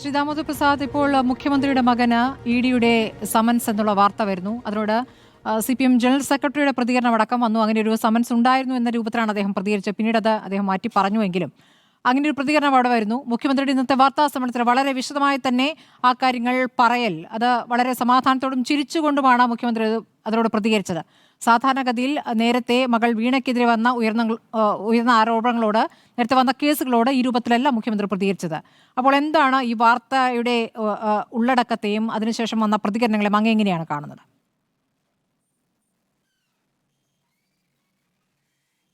ശ്രീ ദാമോദർ പ്രസാദ് ഇപ്പോൾ മുഖ്യമന്ത്രിയുടെ മകന് ഇ ഡിയുടെ സമൻസ് എന്നുള്ള വാർത്ത വരുന്നു. അതിനോട് സി പി എം ജനറൽ സെക്രട്ടറിയുടെ പ്രതികരണം അടക്കം വന്നു. അങ്ങനെ ഒരു സമൻസ് ഉണ്ടായിരുന്നു എന്ന രൂപത്തിലാണ് അദ്ദേഹം പ്രതികരിച്ചത്. പിന്നീട് അത് അദ്ദേഹം മാറ്റി പറഞ്ഞുവെങ്കിലും അങ്ങനെ ഒരു പ്രതികരണം അവിടെ വരുന്നു. മുഖ്യമന്ത്രിയുടെ ഇന്നത്തെ വാർത്താ സമ്മേളനത്തിൽ വളരെ വിശദമായി തന്നെ ആ കാര്യങ്ങൾ പറയൽ അത് വളരെ സമാധാനത്തോടും ചിരിച്ചുകൊണ്ടുമാണ് മുഖ്യമന്ത്രി അത് അതിനോട് പ്രതികരിച്ചത്. സാധാരണഗതിയിൽ നേരത്തെ മകൾ വീണയ്ക്കെതിരെ വന്ന ഉയർന്ന ഉയർന്ന ആരോപണങ്ങളോട് നേരത്തെ വന്ന കേസുകളോട് ഈ രൂപത്തിലല്ല മുഖ്യമന്ത്രി പ്രതികരിച്ചത്. അപ്പോൾ എന്താണ് ഈ വാർത്തയുടെ ഉള്ളടക്കത്തെയും അതിനുശേഷം വന്ന പ്രതികരണങ്ങളെയും അങ്ങ് എങ്ങനെയാണ് കാണുന്നത്?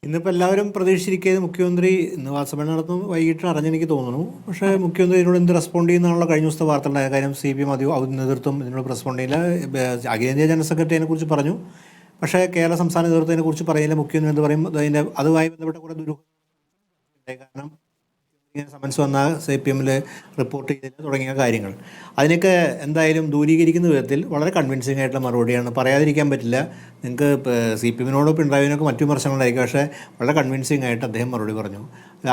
ഇന്നിപ്പോൾ എല്ലാവരും പ്രതീക്ഷിച്ചിരിക്കുന്നത് മുഖ്യമന്ത്രി ഇന്ന് വാട്സപ്പിൽ നടന്നു വൈകിട്ട് അറിഞ്ഞെനിക്ക് തോന്നുന്നു. പക്ഷേ മുഖ്യമന്ത്രി ഇതിനോട് എന്ത് റെസ്പോണ്ട് ചെയ്യുന്നതാണുള്ള കഴിഞ്ഞ ദിവസത്തെ വാർത്ത ഉണ്ടായ കാര്യം. സി പി എം ഔദ്യോഗിക നേതൃത്വം ഇതിനോട് റെസ്പോണ്ട് ചെയ്യില്ല. അഖിലേന്ത്യാ ജനറൽ സെക്രട്ടറിയെ കുറിച്ച് പറഞ്ഞു. പക്ഷേ കേരള സംസ്ഥാന നേതൃത്വത്തിനെ കുറിച്ച് പറയില്ല മുഖ്യം എന്ന് പറയും അതിന്റെ അതുമായി ബന്ധപ്പെട്ട കുറേ ദുരൂഹ കാരണം ഇങ്ങനെ സമൻസ് വന്ന സി പി എമ്മിൽ റിപ്പോർട്ട് ചെയ്തതിന് തുടങ്ങിയ കാര്യങ്ങൾ. അതിനൊക്കെ എന്തായാലും ദൂരീകരിക്കുന്ന വിധത്തിൽ വളരെ കൺവിൻസിംഗ് ആയിട്ടുള്ള മറുപടിയാണ്. പറയാതിരിക്കാൻ പറ്റില്ല. നിങ്ങൾക്ക് സി പി എമ്മിനോടോ പിണറായിനൊക്കെ മറ്റു വിമർശനങ്ങളായിരിക്കും പക്ഷേ വളരെ കൺവിൻസിംഗ് ആയിട്ട് അദ്ദേഹം മറുപടി പറഞ്ഞു.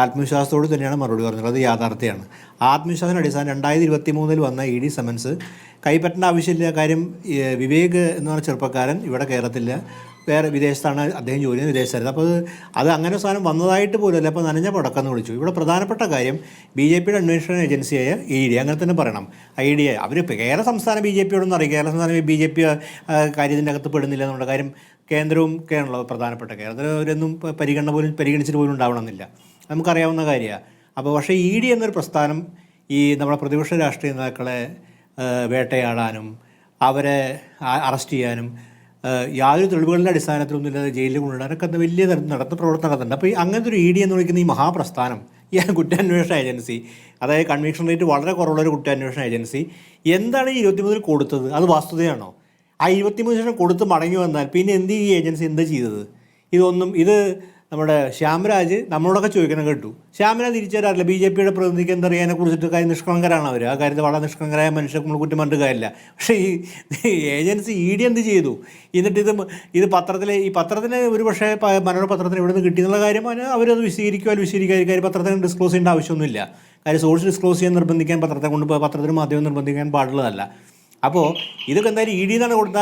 ആത്മവിശ്വാസത്തോട് തന്നെയാണ് മറുപടി പറഞ്ഞത്. അത് യാഥാർത്ഥ്യമാണ്. ആത്മവിശ്വാസത്തിന് അടിസ്ഥാനം രണ്ടായിരത്തി ഇരുപത്തി മൂന്നിൽ വന്ന ഇ ഡി സമൻസ് കൈപ്പറ്റേണ്ട ആവശ്യമില്ല. കാര്യം വിവേക് എന്ന് പറഞ്ഞ ചെറുപ്പക്കാരൻ ഇവിടെ കേരളത്തില്ല. വേറെ വിദേശത്താണ് അദ്ദേഹം ജോലി ചെയ്യുന്നത് വിദേശത്തായിരുന്നു. അപ്പോൾ അത് അങ്ങനെ സാധനം വന്നതായിട്ട് പോലും അല്ല. അപ്പോൾ നനഞ്ഞ പടക്കം എന്ന് വിളിച്ചു. ഇവിടെ പ്രധാനപ്പെട്ട കാര്യം ബി ജെ പിയുടെ അന്വേഷണ ഏജൻസിയായ ഇ ഡി അങ്ങനെ തന്നെ പറയണം. ഐ ഡി അവർ കേരള സംസ്ഥാന ബി ജെ പിയോടൊന്നും അറിയാം കേരള സംസ്ഥാന ബി ജെ പി കാര്യത്തിന്റെ അകത്ത് പെടുന്നില്ല എന്നുള്ള കാര്യം കേന്ദ്രവും കേരളവും പ്രധാനപ്പെട്ട കേരളത്തിൽ അവരൊന്നും പരിഗണന പോലും പരിഗണിച്ചിട്ട് പോലും ഉണ്ടാവണമെന്നില്ല. നമുക്കറിയാവുന്ന കാര്യമാണ് അപ്പോൾ പക്ഷേ ഇ ഡി എന്നൊരു പ്രസ്ഥാനം ഈ നമ്മുടെ പ്രതിപക്ഷ രാഷ്ട്രീയ നേതാക്കളെ വേട്ടയാടാനും അവരെ അറസ്റ്റ് ചെയ്യാനും യാതൊരു തെളിവുകളുടെ അടിസ്ഥാനത്തിലൊന്നും ഇല്ലാതെ ജയിലിൽ കൊണ്ടുവരാനൊക്കെ വലിയ നടത്തുന്ന പ്രവർത്തനം നടത്തുന്നുണ്ട് അപ്പോൾ ഈ അങ്ങനത്തെ ഒരു ഇ ഡി എന്ന് വിളിക്കുന്ന ഈ മഹാപ്രസ്ഥാനം ഈ കുറ്റാന്വേഷണ ഏജൻസി അതായത് കൺവിക്ഷൻ റേറ്റ് വളരെ കുറവുള്ള ഒരു കുറ്റാന്വേഷണ ഏജൻസി എന്താണ് ഈ ഇരുപത്തിമൂന്നിൽ കൊടുത്തത്? അത് വസ്തുതയാണോ? ആ ഇരുപത്തിമൂന്ന് ശേഷം കൊടുത്ത് മടങ്ങി വന്നാൽ പിന്നെ എന്ത് ഈ ഏജൻസി എന്താ ചെയ്തത്? ഇതൊന്നും ഇത് നമ്മുടെ ശ്യാമരാജ് നമ്മളോടൊക്കെ ചോദിക്കണം കേട്ടു. ശ്യാമരാജ് തിരിച്ചറിയാറില്ല ബി ജെ പിയുടെ പ്രതിനിധിക്ക് എന്തറിയാനെ കുറിച്ചിട്ട് കാര്യം നിഷ്കളങ്കരാണ് അവർ ആ കാര്യത്തിൽ വളരെ നിഷ്കളങ്കരായ മനുഷ്യർക്ക് നമ്മൾ കുറ്റം പറഞ്ഞിട്ട് കാര്യമില്ല. പക്ഷേ ഈ ഏജൻസി ഇ ഡി എന്ത് ചെയ്തു? എന്നിട്ട് ഇത് ഇത് പത്രത്തിലെ ഈ പത്രത്തിന് ഒരു പക്ഷേ മനോരമ പത്രത്തിന് ഇവിടെ നിന്ന് കിട്ടിയെന്നുള്ള കാര്യം അവരത് വിശദീകരിക്കുമോ വിശദീകരിക്കുക കാര്യം പത്രത്തിന് ഡിസ്ക്ലോസ് ചെയ്യേണ്ട ആവശ്യമൊന്നുമില്ല. കാര്യം സോഴ്സ് ഡിസ്ക്ലോസ് ചെയ്യാൻ നിർബന്ധിക്കാൻ പത്രത്തെ കൊണ്ട് പത്രത്തിന് മാധ്യമം നിർബന്ധിക്കാൻ പാടുള്ളതല്ല. അപ്പോൾ ഇതൊക്കെ എന്തായാലും ഇ ഡി എന്നാണ് കൊടുത്ത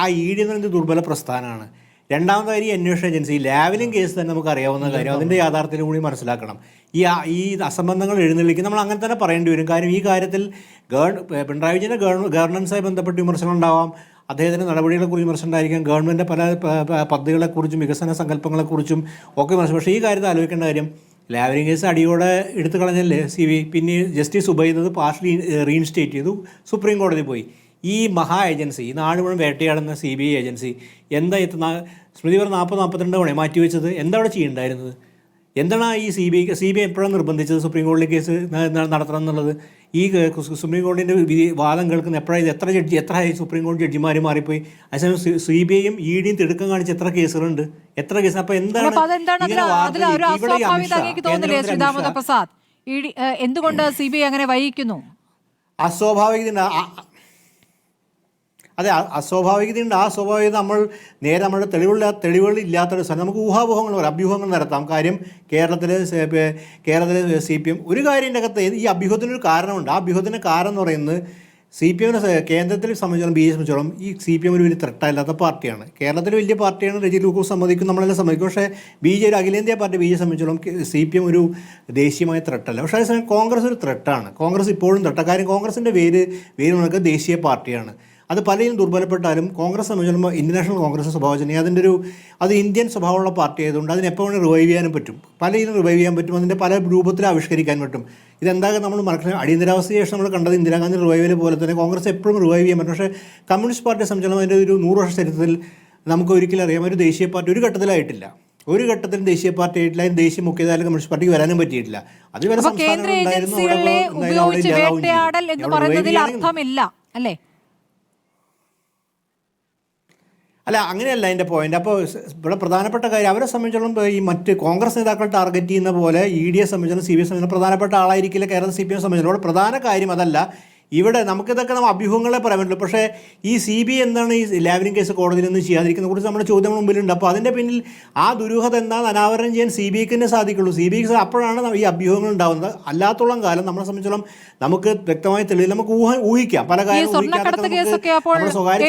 ആ ഇ ഡി എന്ന് പറയുന്നത് ദുർബല പ്രസ്ഥാനമാണ്. രണ്ടാമത്തെ കാര്യം അന്വേഷണ ഏജൻസി. ലാവലിൻ കേസ് തന്നെ നമുക്ക് അറിയാവുന്ന കാര്യം. അതിന്റെ യാഥാർത്ഥ്യം കൂടി മനസ്സിലാക്കണം. ഈ ഈ അസംബന്ധങ്ങൾ എഴുന്നള്ളിക്കും നമ്മൾ അങ്ങനെ തന്നെ പറയേണ്ടി വരും. കാരണം ഈ കാര്യത്തിൽ ഗവൺ പിണറായി വിജയന്റെ ഗവൺ ഗവർണൻസുമായി ബന്ധപ്പെട്ട് വിമർശനം ഉണ്ടാവാം. അദ്ദേഹത്തിന്റെ നടപടികളെക്കുറിച്ച് വിമർശനം ഉണ്ടായിരിക്കാം. ഗവൺമെന്റ് പല പദ്ധതികളെക്കുറിച്ചും വികസന സങ്കല്പങ്ങളെക്കുറിച്ചും ഒക്കെ വിമർശനം. പക്ഷേ ഈ കാര്യത്തിൽ ആലോചിക്കേണ്ട കാര്യം ലാവലിംഗ് കേസ് അടിയോടെ എടുത്തു കളഞ്ഞല്ലേ സി വി? പിന്നെ ജസ്റ്റിസ് ഉപയോഗിക്കുന്നത് പാർഷ്യലി റീഇൻസ്റ്റേറ്റ് ചെയ്തു. സുപ്രീം കോടതി പോയി. ഈ മഹാ ഏജൻസി ഈ നാട് മുഴുവൻ വേട്ടയാടുന്ന സി ബി ഐ ഏജൻസി എന്താ എത്തുന്ന സ്മൃതി പറഞ്ഞ നാൽപ്പത് നാൽപ്പത്തിരണ്ട് മണി മാറ്റിവെച്ചത് എന്താ അവിടെ ചെയ്യേണ്ടായിരുന്നത്? എന്താണ് ഈ C B I C B I എപ്പോഴാണ് നിർബന്ധിച്ചത് സുപ്രീം കോടതി കേസ് നടത്തണം എന്നുള്ളത്? ഈ സുപ്രീം കോടതിന്റെ വിധി വാദം കേൾക്കുന്ന എപ്പോഴാണ് ഇത്? എത്ര ജഡ്ജി എത്ര സുപ്രീം കോടതി ജഡ്ജിമാർ മാറിപ്പോയി? അതേസമയം സി ബി ഐയും ഇ ഡിയും തിടുക്കം കാണിച്ച് എത്ര കേസുകളുണ്ട്? എത്ര കേസ്? അപ്പോൾ എന്താണ് എന്തുകൊണ്ട് സി ബി ഐ അങ്ങനെ വൈകിക്കുന്നു? അസ്വാഭാവികത അതെ അസ്വാഭാവികതയുണ്ട്. ആ സ്വാഭാവികത നമ്മൾ നേരെ നമ്മുടെ തെളിവുള്ള തെളിവുകളില്ലാത്തൊരു സ്ഥലം. നമുക്ക് ഊഹാപോഹങ്ങൾ പറയാം അഭ്യൂഹങ്ങൾ നടത്താം. കാര്യം കേരളത്തിലെ കേരളത്തിലെ സി പി എം ഒരു കാര്യത്തിന്റെ അകത്ത് ഈ അഭ്യൂഹത്തിനൊരു കാരണമുണ്ട്. ആ അഭ്യൂഹത്തിന്റെ കാരണം എന്ന് പറയുന്നത് സി പി എമ്മിനെ കേന്ദ്രത്തിൽ സംബന്ധിച്ചോളം ബി ജെ സംബന്ധിച്ചോളം ഈ സി പി എം ഒരു വലിയ ത്രട്ടല്ലാത്ത പാർട്ടിയാണ്. കേരളത്തിൽ വലിയ പാർട്ടിയാണ് രജി ലൂക്കോസ് സമ്മതിക്കും നമ്മളെല്ലാം സമ്മതിക്കും. പക്ഷേ ബി ജെ ഒരു അഖിലേന്ത്യാ പാർട്ടി ബി ജെ സംബന്ധിച്ചോളം സി പി എം ഒരു ദേശീയമായ ത്രട്ടല്ല. പക്ഷേ അതേസമയം കോൺഗ്രസ് ഒരു ത്രട്ടാണ്. കോൺഗ്രസ് ഇപ്പോഴും ത്രട്ട കാര്യം കോൺഗ്രസിന്റെ വേര് വേര് നമുക്ക് ദേശീയ പാർട്ടിയാണ്. അത് പലരും ദുർബലപ്പെട്ടാലും കോൺഗ്രസ് എന്ന് വെച്ചാൽ ഇന്ത്യൻ ഇന്റർനാഷണൽ കോൺഗ്രസ് സ്വഭാവജന അതിന്റെ ഒരു അത് ഇന്ത്യൻ സ്വഭാവമുള്ള പാർട്ടി ആയതുകൊണ്ട് അതിനെ എപ്പോൾ വേണമെങ്കിൽ റിവൈവ് ചെയ്യാനും പറ്റും. പലയിലും റിവൈവ് ചെയ്യാൻ പറ്റും. അതിന്റെ പല രൂപത്തിൽ ആവിഷ്കരിക്കാൻ പറ്റും. ഇതെന്താ നമ്മൾ മനസ്സിലാക്കി അടിയന്തരാവസ്ഥയ്ക്ക് ശേഷം നമ്മൾ കണ്ടത് ഇന്ദിരാഗാന്ധി റിവൈവൽ പോലെ തന്നെ കോൺഗ്രസ് എപ്പോഴും റിവൈവ് ചെയ്യാൻ പറ്റും. പക്ഷേ കമ്മ്യൂണിസ്റ്റ് പാർട്ടിയെ സംബന്ധിച്ചിടത്തോളം അതിന്റെ ഒരു നൂറ് വർഷ ചരിത്രത്തിൽ നമുക്ക് ഒരിക്കലും അറിയാം. ഒരു ദേശീയ പാർട്ടി ഒരു ഘട്ടത്തിലായിട്ടില്ല. ഒരു ഘട്ടത്തിലും ദേശീയ പാർട്ടി ആയിട്ടില്ല. അതിന് ദേശീയ മുഖ്യധാര കമ്മ്യൂണിസ്റ്റ് പാർട്ടിക്ക് വരാനും പറ്റിയിട്ടില്ല. അത് വരെ സംസ്ഥാനങ്ങളുണ്ടായിരുന്നു അവിടെ ഏജൻസികളെ ഉണ്ടായിരുന്നു, അവിടെ ഉപയോഗിച്ച് ഇല്ലാതാവുകയും ചെയ്തു. വേട്ടയാടൽ എന്ന് അവിടെ revive പറയുന്നതിൽ ചെയ്യാനെങ്കിൽ- അർത്ഥമില്ല അല്ലേ അല്ല അങ്ങനെയല്ല എന്റെ പോയിന്റ് അപ്പോൾ ഇവിടെ പ്രധാനപ്പെട്ട കാര്യം അവരെ സംബന്ധിച്ചിടത്തോളം ഈ മറ്റ് കോൺഗ്രസ് നേതാക്കൾ ടാർഗറ്റ് ചെയ്യുന്ന പോലെ ഇ ഡിയെ സംബന്ധിച്ചിടത്തോളം സി ബി എസ് സംബന്ധിച്ചിടത്തോളം പ്രധാനപ്പെട്ട ആളായിരിക്കില്ല കേരള സി പി എം സംബന്ധിച്ചിടത്തോളം. പ്രധാന കാര്യം അതല്ല ഇവിടെ നമുക്കിതൊക്കെ നമ്മൾ അഭ്യൂഹങ്ങളെ പറയാൻ പറ്റുള്ളൂ. പക്ഷേ ഈ സി ബി എന്താണ് ഈ ലാവലിംഗ് കേസ് കോടതിയിൽ നിന്ന് ചെയ്യാതിരിക്കുന്ന കുറിച്ച് നമ്മുടെ ചോദ്യം മുമ്പിലുണ്ട്. അപ്പോൾ അതിന്റെ പിന്നിൽ ആ ദുരൂഹത എന്താണെന്ന് അനാവരണം ചെയ്യാൻ സി ബി ഐക്ക് തന്നെ സാധിക്കുള്ളൂ. സി ബി ഐക്ക് അപ്പോഴാണ് ഈ അഭ്യൂഹങ്ങൾ ഉണ്ടാകുന്നത് അല്ലാത്തോളം കാലം നമ്മളെ സംബന്ധിച്ചോളം നമുക്ക് വ്യക്തമായി തെളിവ് നമുക്ക് ഊഹ ഊഹിക്കാം. പല കാര്യങ്ങളും ഊഹിക്കാനൊക്കെ കേസൊക്കെ അപ്പോൾ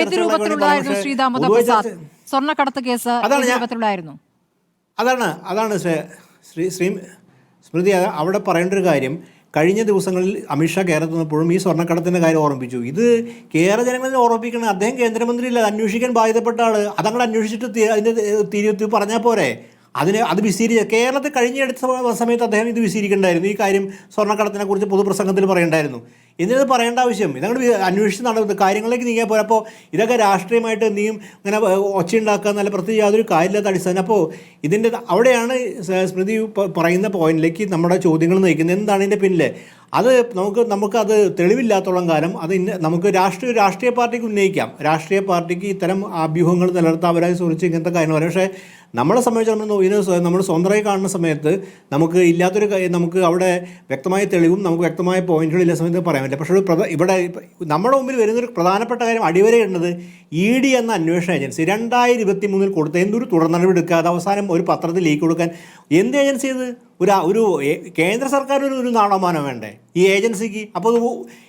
ഏത് രൂപത്തിലുള്ളതായിരുന്നു പ്രസാദ്? സ്വർണക്കടത്ത് കേസ് അതാണ് അതാണ് ശ്രീ ശ്രീ സ്മൃതി അവിടെ പറയേണ്ട ഒരു കാര്യം. കഴിഞ്ഞ ദിവസങ്ങളിൽ അമിത്ഷാ കേരളത്തിൽ നിന്നപ്പോഴും ഈ സ്വർണക്കടത്തിന്റെ കാര്യം ഓർമ്മിപ്പിച്ചു. ഇത് കേരള ജനങ്ങളെ ഓർമ്മിപ്പിക്കണം. അദ്ദേഹം കേന്ദ്രമന്ത്രിയില്ല അന്വേഷിക്കാൻ ബാധ്യതപ്പെട്ട ആൾ അതങ്ങോട്ട് അന്വേഷിച്ചിട്ട് അതിന്റെ തീരുത്തി പറഞ്ഞാൽ പോരെ? അതിന് അത് വിശീരി കേരളത്തിൽ കഴിഞ്ഞെടുത്ത സമയത്ത് അദ്ദേഹം ഇത് വിശീരിക്കണ്ടായിരുന്നു ഈ കാര്യം സ്വർണക്കടത്തിനെ കുറിച്ച് പൊതുപ്രസംഗത്തിൽ പറയണ്ടായിരുന്നു. എന്നിട്ട് പറയേണ്ട ആവശ്യം ഇതങ്ങോട്ട് വി- അന്വേഷിച്ച് നടക്കുന്നത് കാര്യങ്ങളിലേക്ക് നീങ്ങിയാൽ പോലെ അപ്പോൾ ഇതൊക്കെ രാഷ്ട്രീയമായിട്ട് നീയും ഇങ്ങനെ ഒച്ചയുണ്ടാക്കുക എന്നല്ല പ്രത്യേകിച്ച് യാതൊരു കാര്യമില്ലാത്ത അടിസ്ഥാനം. അപ്പോൾ ഇതിന്റെ അവിടെയാണ് സ്മൃതി പറയുന്ന പോയിന്റിലേക്ക് നമ്മുടെ ചോദ്യങ്ങൾ നയിക്കുന്നത്. എന്താണ് ഇതിന്റെ പിന്നിലെ? അത് നമുക്ക് നമുക്കത് തെളിവില്ലാത്തോളം കാലം അത് നമുക്ക് രാഷ്ട്രീയ രാഷ്ട്രീയ പാർട്ടിക്ക് ഉന്നയിക്കാം. രാഷ്ട്രീയ പാർട്ടിക്ക് ഇത്തരം അഭ്യൂഹങ്ങൾ നിലനിർത്താൻ അവരായി സുറിച്ച് ഇങ്ങനത്തെ കാര്യങ്ങൾ പക്ഷേ നമ്മളെ സംബന്ധിച്ചിടത്തോളം ഇതിന് നമ്മൾ സ്വന്തമായി കാണുന്ന സമയത്ത് നമുക്ക് ഇല്ലാത്തൊരു നമുക്ക് അവിടെ വ്യക്തമായ തെളിവും നമുക്ക് വ്യക്തമായ പോയിന്റുകൾ ഇല്ല സമയത്ത് പറയാൻ പറ്റില്ല. പക്ഷേ ഒരു ഇവിടെ നമ്മുടെ മുമ്പിൽ വരുന്നൊരു പ്രധാനപ്പെട്ട കാര്യം അടിവരയിടുന്നത് ഇ ഡി എന്ന അന്വേഷണ ഏജൻസി രണ്ടായിരത്തി ഇരുപത്തി മൂന്നിൽ കൊടുത്ത എന്തൊരു തുടർ നടപടി എടുക്കാതെ അവസാനം ഒരു പത്രത്തിൽ ലീക്ക് കൊടുക്കാൻ എന്ത് ഏജൻസി ഇത്? ഒരു ഒരു കേന്ദ്ര സർക്കാർ ഒരു ഒരു നാണമാനം വേണ്ടേ? ഈ ഏജൻസിക്ക്? അപ്പോൾ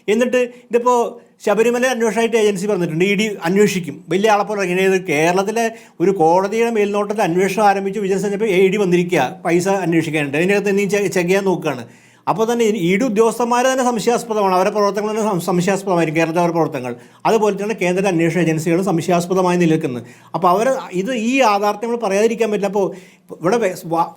എന്നിട്ട് ഇതിപ്പോൾ ശബരിമല അന്വേഷണമായിട്ട് ഏജൻസി പറഞ്ഞിട്ടുണ്ട് ഇ ഡി അന്വേഷിക്കും. വലിയ ആളെപ്പോലെ ഇങ്ങനെ കേരളത്തിലെ ഒരു കോടതിയുടെ മേൽനോട്ടത്തിൽ അന്വേഷണം ആരംഭിച്ചു വിജിലൻസ് കഴിഞ്ഞപ്പോൾ എ ഡി വന്നിരിക്കുക പൈസ അന്വേഷിക്കാനുണ്ട് അതിനകത്ത് എന്തെങ്കിലും ചെക്ക് ചെയ്യാൻ നോക്കുകയാണ്. അപ്പോൾ തന്നെ ഈ ഡി ഉദ്യോഗസ്ഥന്മാർ തന്നെ സംശയാസ്പദമാണ്. അവരുടെ പ്രവർത്തനങ്ങൾ തന്നെ സംശയാസ്പദമായിരിക്കും. കേരളത്തിലെ അവരുടെ പ്രവർത്തനങ്ങൾ. അതുപോലെ തന്നെ കേന്ദ്ര അന്വേഷണ ഏജൻസികളും സംശയാസ്പദമായി നിലനിൽക്കുന്നത് അപ്പോൾ അവർ ഇത് ഈ യാഥാർത്ഥ്യങ്ങൾ പറയാതിരിക്കാൻ പറ്റില്ല. അപ്പോൾ ഇവിടെ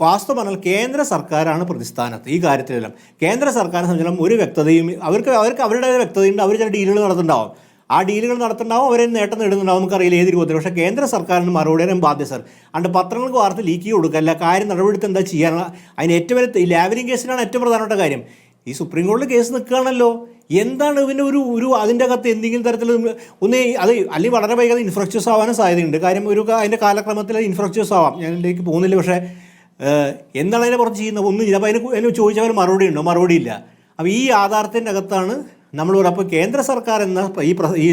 വാസ്തു പറഞ്ഞാൽ കേന്ദ്ര സർക്കാരാണ് പ്രതിസ്ഥാനത്ത് ഈ കാര്യത്തിലെല്ലാം. കേന്ദ്ര സർക്കാരിനെ സംബന്ധിച്ചിടത്തോളം ഒരു വ്യക്തതയും അവർക്ക് അവർക്ക് അവരുടെ വ്യക്തതയുണ്ട്. അവർ ചില ഡീലുകൾ നടത്തുന്നുണ്ടാവും. ആ ഡീലുകൾ നടത്തുന്നുണ്ടാവും അവരെ നേട്ടം നേടുന്നുണ്ടാവും നമുക്കറിയില്ല ഏത് രൂപത്തിൽ പക്ഷേ കേന്ദ്ര സർക്കാരിന് മറുപടി പറയാൻ ബാധ്യത സർ. അണ്ട് പത്രങ്ങൾക്ക് വാർത്ത ലീക്ക് കൊടുക്കല്ല കാര്യം നടപടിയെടുത്ത് എന്താ ചെയ്യാൻ അതിന് ഏറ്റവും വലിയ ഈ ലാവലിംഗ് കേസിനാണ് ഏറ്റവും പ്രധാനപ്പെട്ട കാര്യം. ഈ സുപ്രീം കോടതി കേസ് നിൽക്കുകയാണല്ലോ. എന്താണ് ഇവന്റെ ഒരു ഒരു അതിന്റെ അകത്ത് എന്തെങ്കിലും തരത്തിൽ ഒന്ന് അത് അല്ലെങ്കിൽ വളരെ വൈകാതെ ഇൻഫ്രാസ്ട്രക്ചേഴ്സ് ആവാനും സാധ്യതയുണ്ട്. കാര്യം ഒരു അതിന്റെ കാലക്രമത്തിൽ ഇൻഫ്രാസ്ട്രക്ചേഴ്സ് ആവാം. ഞാൻ ഇതിലേക്ക് പോകുന്നില്ല. പക്ഷേ എന്താണ് അതിനെ പുറത്ത് ചെയ്യുന്നത്? ഒന്നും ഇല്ല. അപ്പോൾ അതിന് ചോദിച്ചാൽ മറുപടി ഉണ്ടോ? മറുപടി ഇല്ല. അപ്പോൾ ഈ യാഥാർത്ഥ്യത്തിന്റെ അകത്താണ് നമ്മൾ അപ്പോൾ കേന്ദ്ര സർക്കാർ എന്ന ഈ ഈ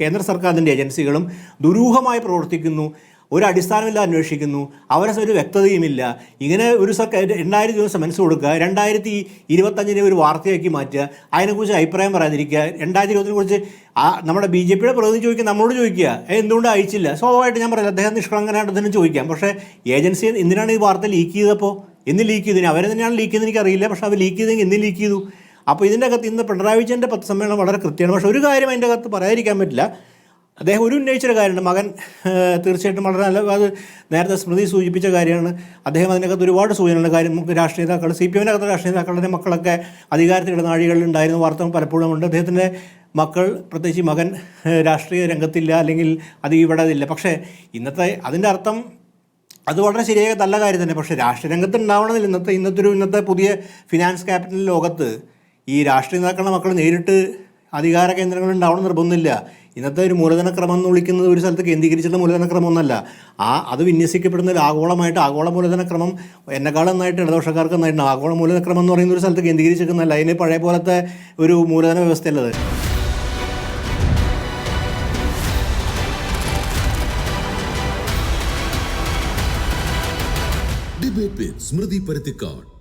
കേന്ദ്ര സർക്കാരിന്റെ ഏജൻസികളും ദുരൂഹമായി പ്രവർത്തിക്കുന്നു ഒരു അടിസ്ഥാനമില്ല അന്വേഷിക്കുന്നു അവരെ ഒരു വ്യക്തതയുമില്ല. ഇങ്ങനെ ഒരു സർക്കാർ രണ്ടായിരം ദിവസം മനസ്സ് കൊടുക്കുക രണ്ടായിരത്തി ഇരുപത്തഞ്ചിനെ ഒരു വാർത്തയാക്കി മാറ്റുക അതിനെക്കുറിച്ച് അഭിപ്രായം പറയാതിരിക്കുക രണ്ടായിരത്തി ഇരുപത്തിനെ കുറിച്ച് ആ നമ്മുടെ ബി ജെ പിയുടെ പ്രതിനിധി ചോദിക്കുക നമ്മളോട് ചോദിക്കുക "ഏ, എന്തുകൊണ്ട് അയച്ചില്ല? സ്വാഭാവികമായിട്ട് ഞാൻ പറയാം അദ്ദേഹം നിഷ്കളങ്കനായിട്ട് തന്നെ ചോദിക്കാം. പക്ഷേ ഏജൻസി എന്തിനാണ് ഈ വാർത്ത ലീക്ക് ചെയ്തപ്പോൾ? എന്ന് ലീക്ക് ചെയ്തതിന് അവരെ തന്നെയാണ് ലീക്ക് ചെയ്തെന്ന് എനിക്കറിയില്ല. പക്ഷേ അവർ ലീക്ക് ചെയ്തെങ്കിൽ എന്ന് ലീക്ക് ചെയ്തു? അപ്പോൾ ഇതിന്റെ അകത്ത് ഇന്ന് പിണറായി വിജയന്റെ പത്രസമ്മേളനം വളരെ കൃത്യമാണ്. പക്ഷേ ഒരു കാര്യം അതിന്റെ അകത്ത് പറയാതിരിക്കാൻ പറ്റില്ല. അദ്ദേഹം ഒരു ഉന്നയിച്ചൊരു കാര്യമുണ്ട്. മകൻ തീർച്ചയായിട്ടും വളരെ നല്ല അത് നേരത്തെ സ്മൃതി സൂചിപ്പിച്ച കാര്യമാണ്. അദ്ദേഹം അതിനകത്ത് ഒരുപാട് സൂചനകളുണ്ട്. കാര്യം നമുക്ക് രാഷ്ട്രീയ നേതാക്കൾ സി പി എമ്മിനകത്ത് രാഷ്ട്രീയ നേതാക്കളുടെ മക്കളൊക്കെ അധികാരത്തിലുള്ള നാഴികളിൽ ഉണ്ടായിരുന്ന വാർത്തകൾ പലപ്പോഴും ഉണ്ട്. അദ്ദേഹത്തിന്റെ മക്കൾ പ്രത്യേകിച്ച് മകൻ രാഷ്ട്രീയ രംഗത്തില്ല അല്ലെങ്കിൽ അത് ഇവിടെ ഇല്ല. പക്ഷേ ഇന്നത്തെ അതിന്റെ അർത്ഥം അത് വളരെ ശരിയായ നല്ല കാര്യം തന്നെ. പക്ഷേ രാഷ്ട്രീയ രംഗത്ത് ഉണ്ടാവണമെന്നില്ല. ഇന്നത്തെ ഇന്നത്തെ ഒരു ഇന്നത്തെ പുതിയ ഫിനാൻസ് ക്യാപിറ്റൽ ലോകത്ത് ഈ രാഷ്ട്രീയ നേതാക്കളുടെ മക്കൾ നേരിട്ട് അധികാര കേന്ദ്രങ്ങൾ ഉണ്ടാവണം നിർബന്ധമില്ല. ഇന്നത്തെ ഒരു മൂലധനക്രമം എന്ന് വിളിക്കുന്നത് ഒരു സ്ഥലത്ത് കേന്ദ്രീകരിച്ചിട്ടുള്ള മൂലധനക്രമം ഒന്നല്ല ആ അത് വിന്യസിക്കപ്പെടുന്ന ഒരു ആഗോളമായിട്ട് ആഗോള മൂലധനക്രമം എന്നെക്കാളും നന്നായിട്ട് ഇടദോഷക്കാർക്ക് നന്നായിട്ട് ആഗോള മൂലധനക്രമം എന്ന് പറയുന്ന ഒരു സ്ഥലത്ത് കേന്ദ്രീകരിച്ചിരിക്കുന്നതല്ല. അതിന് പഴയ പോലത്തെ ഒരു മൂലധന വ്യവസ്ഥയുള്ളത് സ്മൃതി പരുത്തിക്കാട്